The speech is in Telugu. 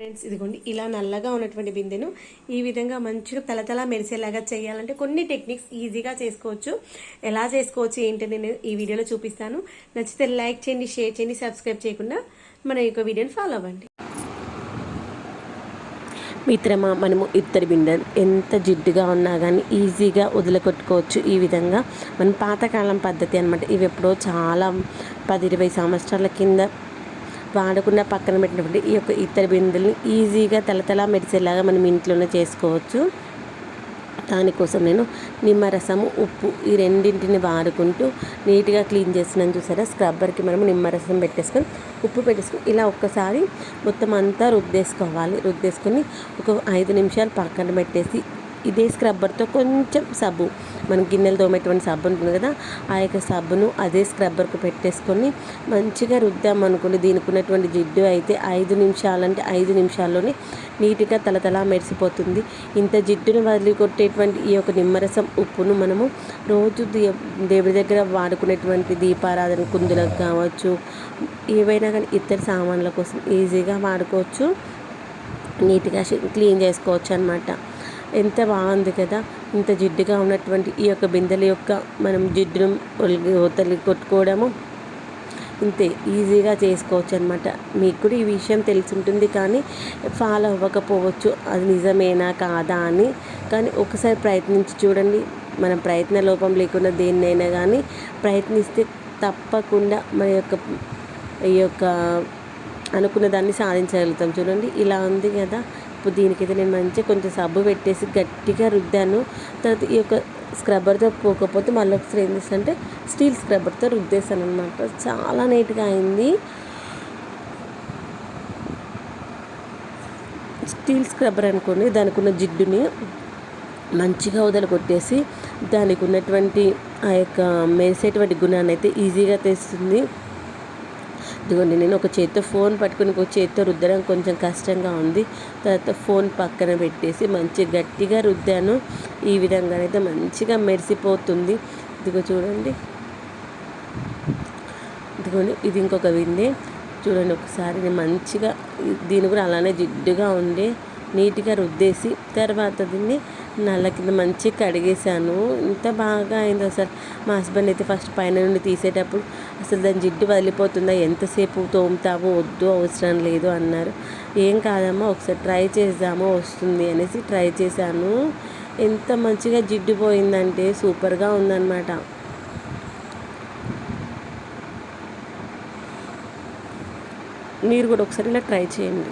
ఫ్రెండ్స్ ఇదిగోండి ఇలా నల్లగా ఉన్నటువంటి బిందెను ఈ విధంగా మంచిగా తలతల మెరిసేలాగా చేయాలంటే కొన్ని టెక్నిక్స్ ఈజీగా చేసుకోవచ్చు. ఎలా చేసుకోవచ్చు ఏంటి నేను ఈ వీడియోలో చూపిస్తాను. నచ్చితే లైక్ చేయండి షేర్ చేయండి సబ్స్క్రైబ్ చేయకుండా మన యొక్క వీడియోని ఫాలో అవ్వండి. మిత్రమా మనము ఇత్తడి బిందె ఎంత జిడ్డుగా ఉన్నా కానీ ఈజీగా వదిలగొట్టుకోవచ్చు ఈ విధంగా. మన పాతకాలం పద్ధతి అనమాట ఇవి ఎప్పుడో చాలా పది ఇరవై సంవత్సరాల కింద వాడకుండా పక్కన పెట్టినప్పుడు ఈ యొక్క ఇత్తడి బిందెల్ని ఈజీగా తలతలా మెరిసేలాగా మనం ఇంట్లోనే చేసుకోవచ్చు. దానికోసం నేను నిమ్మరసము ఉప్పు ఈ రెండింటిని వాడుకుంటూ నీట్గా క్లీన్ చేస్తున్నాను చూసారా? స్క్రబ్బర్కి మనము నిమ్మరసం పెట్టేసుకొని ఉప్పు పెట్టేసుకొని ఇలా ఒక్కసారి మొత్తం అంతా రుద్దేసుకోవాలి రుద్దేసుకొని ఒక ఐదు నిమిషాలు పక్కన పెట్టేసి ఇదే స్క్రబ్బర్తో కొంచెం సబ్బు. మనం గిన్నెలు తోమేటువంటి సబ్బు ఉంటుంది కదా ఆ యొక్క సబ్బును అదే స్క్రబ్బర్కు పెట్టేసుకొని మంచిగా రుద్దామనుకోండి దీనికి ఉన్నటువంటి జిడ్డు అయితే ఐదు నిమిషాలంటే ఐదు నిమిషాల్లోనే నీట్గా తలతలా మెరిసిపోతుంది. ఇంత జిడ్డును వదిలి కొట్టేటువంటి ఈ యొక్క నిమ్మరసం ఉప్పును మనము రోజు దేవుడి దగ్గర వాడుకునేటువంటి దీపారాధన కుందులకు కావచ్చు ఏవైనా కానీ ఇతర సామాన్ల కోసం ఈజీగా వాడుకోవచ్చు. నీట్గా క్లీన్ చేసుకోవచ్చు అనమాట ఎంత బాగుంది కదా. ఇంత జిడ్డుగా ఉన్నటువంటి ఈ యొక్క బిందెల యొక్క మనం జిడ్డును ఒతలి కొట్టుకోవడము. ఇంతే ఈజీగా చేసుకోవచ్చు అనమాట మీకు కూడా ఈ విషయం తెలిసి ఉంటుంది కానీ ఫాలో అవ్వకపోవచ్చు. అది నిజమేనా కాదా అని. కానీ ఒకసారి ప్రయత్నించి చూడండి. మన ప్రయత్న లోపం లేకుండా దేన్నైనా కానీ ప్రయత్నిస్తే తప్పకుండా మన యొక్క ఈ యొక్క అనుకున్న దాన్ని సాధించగలుగుతాం. చూడండి ఇలా ఉంది కదా. దీనికి దీనికైతే నేను మంచిగా కొంచెం సబ్బు పెట్టేసి గట్టిగా రుద్దాను. తర్వాత ఈ యొక్క స్క్రబ్బర్తో పోకపోతే మళ్ళీ ఒకసారి ఏం చేస్తానంటే స్టీల్ స్క్రబ్బర్తో రుద్దేశాను అనమాట చాలా నీట్గా అయింది. స్టీల్ స్క్రబ్బర్ అనుకోండి దానికి ఉన్న జిడ్డుని మంచిగా వదలగొట్టేసి దానికి ఉన్నటువంటి ఆ యొక్క మెరిసేటువంటి గుణాన్ని అయితే ఈజీగా తెస్తుంది. ఇదిగోండి నేను ఒక చేత్తో ఫోన్ పట్టుకుని ఒక చేత్తో రుద్దడం కొంచెం కష్టంగా ఉంది. తర్వాత ఫోన్ పక్కన పెట్టేసి మంచి గట్టిగా రుద్దాను. ఈ విధంగానైతే మంచిగా మెరిసిపోతుంది. ఇదిగో చూడండి. ఇదిగోండి ఇది ఇంకొక విందే. చూడండి ఒకసారి నేను మంచిగా దీని కూడా అలానే జిడ్డుగా ఉండే నీట్గా రుద్దేసి తర్వాత దీన్ని నల్ల కింద మంచిగా కడిగేసాను ఇంత బాగా అయిందో అసలు మా హస్బెండ్ అయితే ఫస్ట్ పైన నుండి తీసేటప్పుడు అసలు దాని జిడ్డు వదిలిపోతుందా? ఎంతసేపు తోముతావో వద్దు అవసరం లేదు అన్నారు. ఏం కాదమ్మా ఒకసారి ట్రై చేద్దాము వస్తుంది అనేసి ట్రై చేశాను. ఎంత మంచిగా జిడ్డు పోయిందంటే సూపర్గా ఉందన్నమాట. మీరు కూడా ఒకసారి ఇలా ట్రై చేయండి.